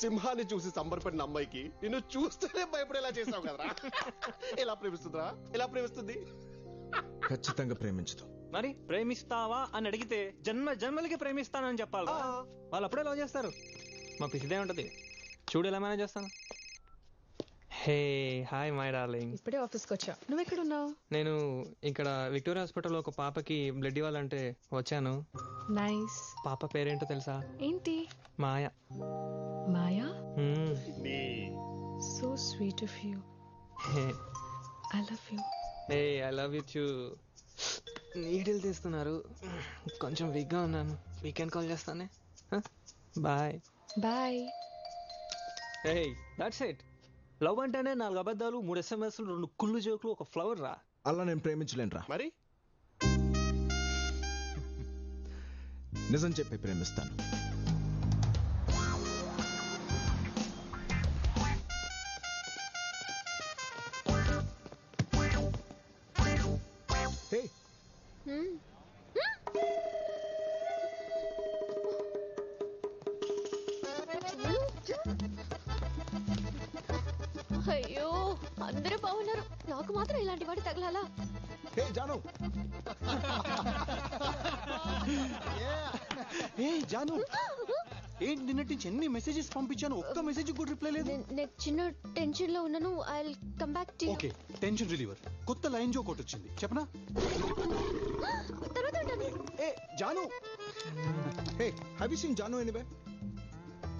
సింహాన్ని చూసి సంబరపడిన అమ్మాయికి నిన్ను చూస్తేనే భయపడేలా చేసావు కదరా. ఎలా ప్రేమిస్తుందిరా? ఎలా ప్రేమిస్తుంది? ఖచ్చితంగా ప్రేమించదు. మరి ప్రేమిస్తావా అని అడిగితే జన్మ జన్మలకి ప్రేమిస్తానని చెప్పాలి. వాళ్ళు అప్పుడే లవ్ చేస్తారు. మా పిసిదే ఉంటది. చూడు ఎలా మేనేజ్ చేస్తాను. Hey hi my darling. ఇప్పుడే ఆఫీస్కి వచ్చా. నువ్వు ఎక్కడ ఉన్నావు నేను ఇక్కడ విక్టోరియా హాస్పిటల్లో ఒక పాపకి బ్లడ్ ఇవ్వాలంటే వచ్చాను. నైస్. పాప పేరేంటో తెలుసా? ఏంటి? Maya. Maya? So sweet of you. Hey. I love you. Hey I love you too. Needle తీస్తున్నారు. కొంచెం వీక్గా ఉన్నాను. వీకెండ్ కాల్ చేస్తానే. Bye. Bye. Hey that's it love అంటేనే నాలుగు అబద్ధాలు మూడు ఎస్ఎంఎస్లు రెండు కుళ్ళు జోకులు ఒక ఫ్లవర్ రా. అలా నేను ప్రేమించలేనురా. మరి? నిజం చెప్పి ప్రేమిస్తాను. బాగున్నారు నాకు మాత్రం ఇలాంటి వాడు తగలాలా? హే జాను. ఏ జాను. ఏంటి నిన్నటి నుంచి ఎన్ని మెసేజెస్ పంపించాను? ఒక్క మెసేజ్ కూడా రిప్లై లేదు. నేను చిన్న టెన్షన్లో ఉన్నాను. I come back to okay tension reliever కొత్త లైన్ జోక్ ఒకటి వచ్చింది. చెప్పనా? తర్వాత ఉంటాను ఏ Janu. Hey have you seen Janu anyway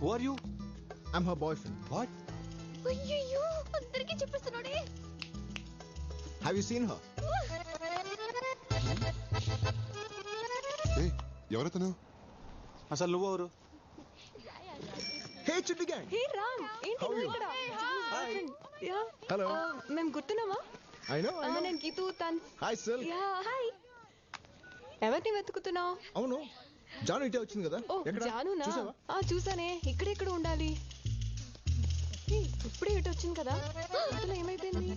who are you I'm her boyfriend what అయ్యో అందరికీ చెప్పేస్తున్నాడే. హ్యావ్ యూ సీన్ హర్ ఎవరతను? అసలు నువ్వు ఎవరు? హే చిట్టి గ్యాంగ్ హే రామ్ ఏంటి How are you? ఇక్కడ? యా హలో మేము గుర్తున్నావా ఐ నో ఐ ఆ, నేను గీతూ తన్. హాయ్ సెల్ యా హాయ్ ఎవరిని వెతుకుతున్నావు? అవును. జాను ఇటే వచ్చింది కదా? ఓ ఎక్కడ? జానునా? చూసావా? ఆ చూసానే. ఇక్కడెక్కడ ఉండాలి. ఇప్పుడే ఇటు వచ్చింది కదా. అసలు ఏమైపోయింది?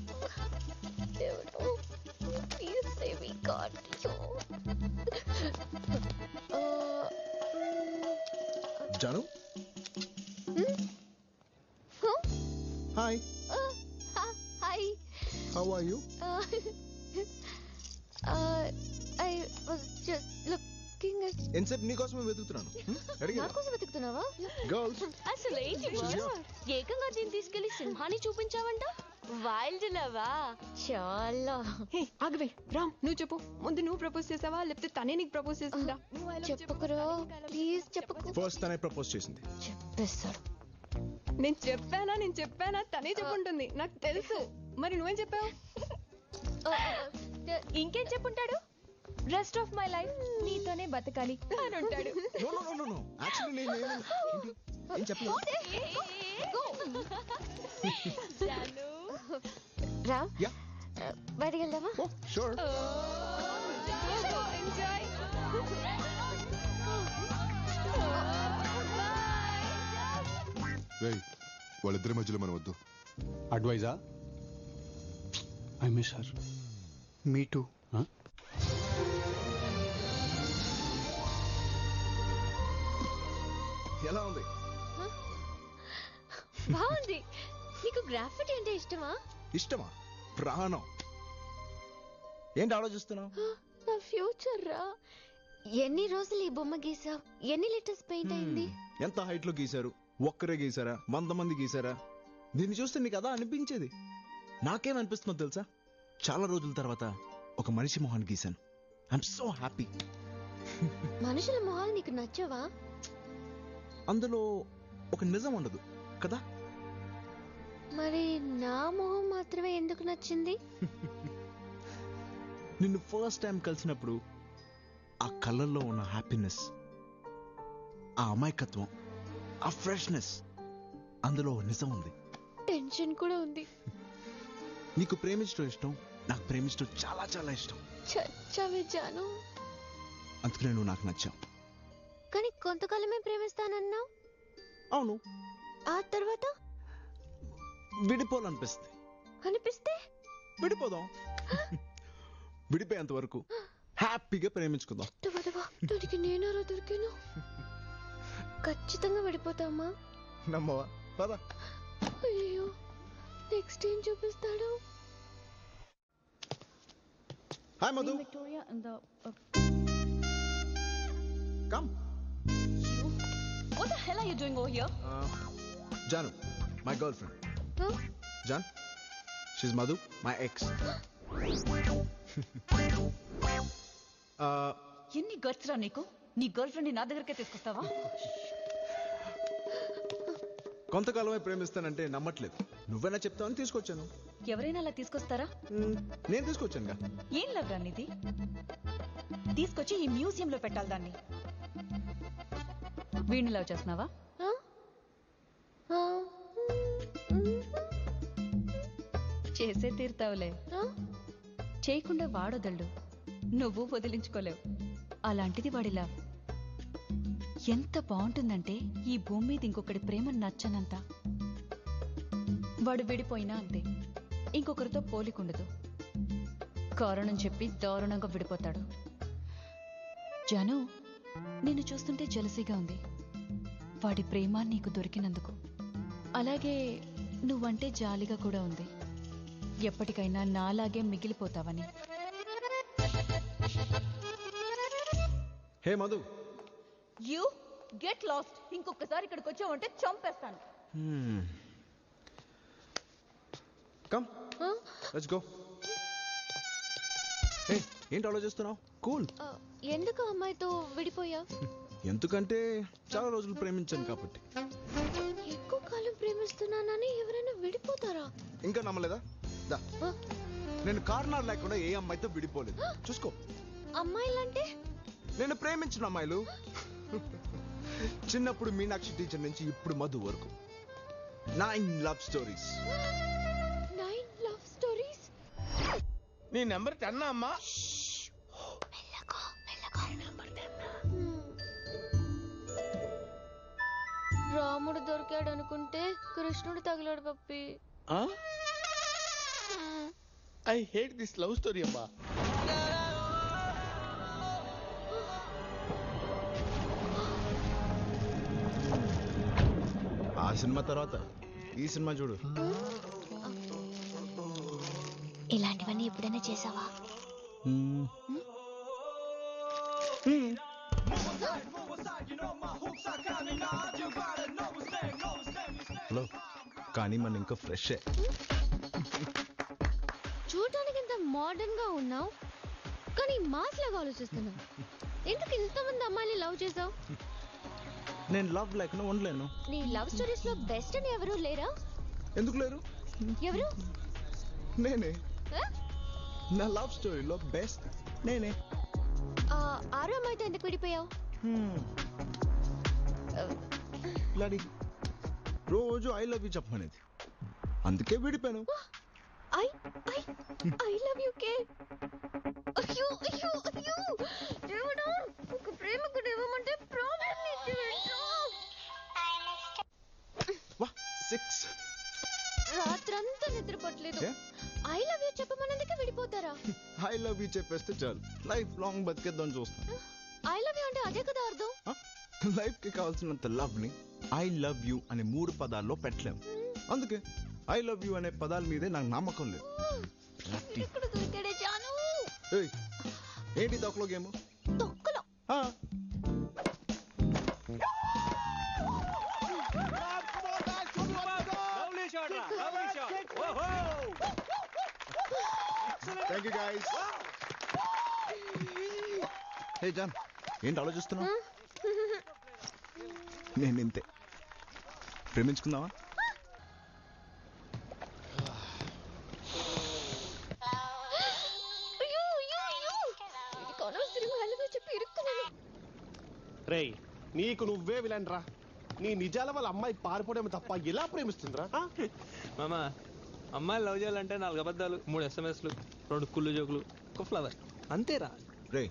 దేవుడు please save me God Janu? Hi. Hi. How are you I was just looking at ఎంతసేపు నీకోసమే వెతుకుతున్నాను? అడిగా నా కోసం వెతుకుతున్నావా? గర్ల్స్ అసలు ఏంటి? ఏకంగా దీన్ని తీసుకెళ్ళి సింహాన్ని చూపించావంట? వైల్డ్ లవా చాలా ఆగవే. రామ్ నువ్వు చెప్పు. ముందు నువ్వు ప్రపోజ్ చేసావా? లేకపోతే తనే నీకు ప్రపోజ్ చేసిందా. చెప్పుకురా. ప్లీజ్ చెప్పుకు. ఫస్ట్ తనే ప్రపోజ్ చేసింది. చెప్పేస్తాడు. నేను చెప్పానా? నేను చెప్పానా? తనే చెప్పుంటుంది. నాకు తెలుసు. మరి నువ్వేం చెప్పావు? ఇంకేం చెప్పుంటాడు? రెస్ట్ ఆఫ్ మై లైఫ్ నీతోనే బతకాలి అని ఉంటాడు no no no no no actually నేను ఏమీ- ఏంటి? ఏం చెప్పలేదు. రా యా బయటికి వెళ్దామా? ఓ షూర్ ఎంజాయ్ రేయ్ వాళ్ళిద్దరి మధ్యలో మనం వద్దు. అడ్వైజా I miss her me too ఎలా ఉంది? బాగుంది. నీకు గ్రాఫిటీ అంటే ఇష్టమా? ఇష్టమా? ప్రాణం. ఏంటి ఆలోచిస్తున్నావు? నా ఫ్యూచర్ రా. ఎన్ని రోజులు ఈ బొమ్మ గీసావు? ఎన్ని లీటర్స్ పెయింట్ అయింది? ఎంత హైట్లో గీశారు? ఒక్కరే గీసారా వంద మంది గీసారా దీన్ని చూస్తే నీకు అదా అనిపించేది? నాకేమనిపిస్తుందో తెలుసా? చాలా రోజుల తర్వాత ఒక మనిషి మొహాన్ని గీశాను. I'm so happy. మనుషుల మొహాలు నీకు నచ్చవా? అందులో ఒక నిజం ఉండదు కదా? మరి నా మొహం మాత్రమే ఎందుకు నచ్చింది? నిన్ను ఫస్ట్ టైం కలిసినప్పుడు ఆ కళ్ళల్లో ఉన్న హ్యాపీనెస్ ఆ అమాయకత్వం ఆ ఫ్రెష్నెస్ అందులో నిజం ఉంది. టెన్షన్ కూడా ఉంది. నీకు ప్రేమించడం ఇష్టం నాకు ప్రేమించడం చాలా చాలా ఇష్టం. చచ్చావే జాను అందుకనే నువ్వు నాకు నచ్చావు. కానీ కొంతకాలమే ప్రేమిస్తానన్నావు? అవును. ఆ తర్వాత? విడిపోవాలనిపిస్తుంది. అనిపిస్తే? విడిపోదాం. విడిపోయేంత వరకు హ్యాపీగా ప్రేమించుకుందాం. దానికి నేనారా దొరికాను? ఖచ్చితంగా విడిపోతామా నమ్మవా? పద. అయ్యో నెక్స్ట్ ఏం చూపిస్తాడు? Hi Madhu. Uh, come are you doing over here? Janu my girlfriend Huh? Jaan she's Madhu my ex ఎన్ని గట్స్ రా నీకు? నీ గర్ల్ ఫ్రెండ్ నా దగ్గరకే తీసుకొస్తావా? కొంతకాలమే ప్రేమిస్తానంటే నమ్మట్లేదు. నువ్వైనా చెప్తావని తీసుకొచ్చాను. ఎవరైనా అలా తీసుకొస్తారా? నేను తీసుకొచ్చానుగా. ఏం లవ్ రా నీది? తీసుకొచ్చి ఈ మ్యూజియం లో పెట్టాలి దాన్ని. వీణ్ణి లవ్ చేస్తున్నావా? చేసే తీరుతావులే? చేయకుండా వాడొదళ్ళు. నువ్వు వదిలించుకోలేవు. అలాంటిది వాడి లవ్ ఎంత బాగుంటుందంటే ఈ భూమి మీద ఇంకొకటి ప్రేమ నచ్చనంత. వాడు విడిపోయినా అంతే. ఇంకొకరితో పోలికుండదు. కారణం చెప్పి దారుణంగా విడిపోతాడు. జను నిన్ను చూస్తుంటే జలసీగా ఉంది. వాడి ప్రేమ నీకు దొరికినందుకు. అలాగే నువ్వంటే జాలిగా కూడా ఉంది. ఎప్పటికైనా నాలాగే మిగిలిపోతావని. Hey Madhu. You get lost. ఇంకొకసారి ఇక్కడికి వచ్చావంటే చంపేస్తాను. కమ్? లెట్స్ గో ఏంటి ఆలోచిస్తున్నావు? కూల్. ఎందుకు అమ్మాయితో విడిపోయా? ఎందుకంటే చాలా రోజులు ప్రేమించాను కాబట్టి. ఎక్కువ కాలం ప్రేమిస్తున్నానని ఎవరైనా విడిపోతారా? ఇంకా నమ్మలేదా? దా? నేను కారణాలు లేకుండా ఏ అమ్మాయితో విడిపోలేదు. చూసుకో. అమ్మాయిలంటే? నేను ప్రేమించిన అమ్మాయిలు. చిన్నప్పుడు మీనాక్షి టీచర్ నుంచి ఇప్పుడు మధు వరకు. నైన్ లవ్ స్టోరీస్ నీ నెంబర్ టెన్ అమ్మా. రాముడు దొరికాడు అనుకుంటే కృష్ణుడు తగిలాడు పప్పి. I hate this love story అమ్మా. ఆ సినిమా తర్వాత ఈ సినిమా చూడు. ఇలాంటివన్నీ ఎప్పుడైనా చేసావా. హలో కానీ మనం ఇంకా ఫ్రెష్. చూడటానికి ఇంత మోడర్న్గా ఉన్నావు కానీ మాస్ లాగా ఆలోచిస్తున్నావు. ఎందుకు ఇంతమంది అమ్మాయిని లవ్ చేసావు? నేను లవ్ లేకుండా ఉండలేను. నీ లవ్ స్టోరీస్లో బెస్ట్ అని ఎవరు లేరా? ఎందుకు లేరు? ఎవరు? నేనే? నా లవ్ స్టోరీలో బెస్ట్. నేనే. ఆరో అమ్మాయితో ఎందుకు విడిపోయావు? లాడి రోజు ఐ లవ్ యూ చెప్పమనేది. అందుకే విడిపోయాను. I I I love you కే అయ్యో అయ్యో అయ్యో. దేవుడా ఒక ప్రేమికుడు ఇవ్వమంటే ప్రాబ్లం వా సిక్స్ రాత్రంతా నిద్రపోట్లేదు? ఐ లవ్ యూ చెప్పమన్నందుకే విడిపోతారా? ఐ లవ్ యూ చెప్పేస్తే చాలు. లైఫ్ లాంగ్ బతికేద్దాం చూస్తాను ఐ లవ్ యూ అంటే అదే కదా అర్థం? లైఫ్కి కావాల్సినంత లవ్ని ఐ లవ్ యూ అనే మూడు పదాల్లో పెట్టలేము అందుకే ఐ లవ్ యూ అనే పదాల మీదే నాకు నమ్మకం లేదు. ఏంటి తొక్కలో గేమ్? తొక్కలో thank you guys hey Jaan ఏంటి ఆలోచిస్తున్నావు? నేను ఇంతే ప్రేమించుకుందామా? రేయ్ నీకు నువ్వే విలన్ రా నీ నిజాల వాళ్ళ అమ్మాయి పారిపోవడం తప్ప ఎలా ప్రేమిస్తుందిరా? మామా అమ్మాయిలు లవ్ చేయాలంటే నాలుగు అబద్ధాలు మూడు ఎస్ఎంఎస్లు రెండు కుళ్ళు జోకులు ఒక ఫ్లవర్ అంతేరా. రే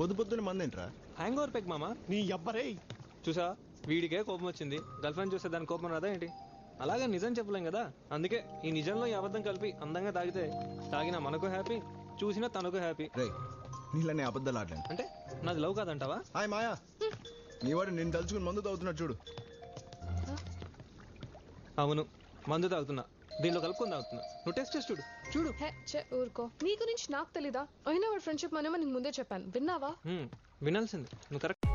పొద్దు పొద్దున మంది ఏంట్రా హ్యాంగ్ ఓవర్ పెక్ మామా? నీ అబ్బరే చూసా వీడికే కోపం వచ్చింది. గర్ల్ ఫ్రెండ్ చూస్తే దాని కోపం రాదా ఏంటి? అలాగే నిజం చెప్పలేం కదా. అందుకే ఈ నిజంలో ఈ అబద్ధం కలిపి అందంగా తాగితే తాగిన మనకు హ్యాపీ చూసినా తనకు హ్యాపీ. రే నీళ్ళని అబద్ధాలు ఆడలేను. అంటే నాది లవ్ కాదంటావా? హాయ్ మాయా. నీ వాడు నేను తలుచుకుని మందు తాగుతున్నాడు చూడు. అవును మందు తాగుతున్నా. దీనిలో కలుపుకొని తాగుతున్నా. నువ్వు టెస్ట్ చేసి చూడు. చూడు. హే చే ఊరుకో. నీ గురించి నాకు తెలీదా? అయినా వాడు ఫ్రెండ్షిప్ మనమే నీకు ముందే చెప్పాను. విన్నావా? వినాల్సింది. నువ్వు కరెక్ట్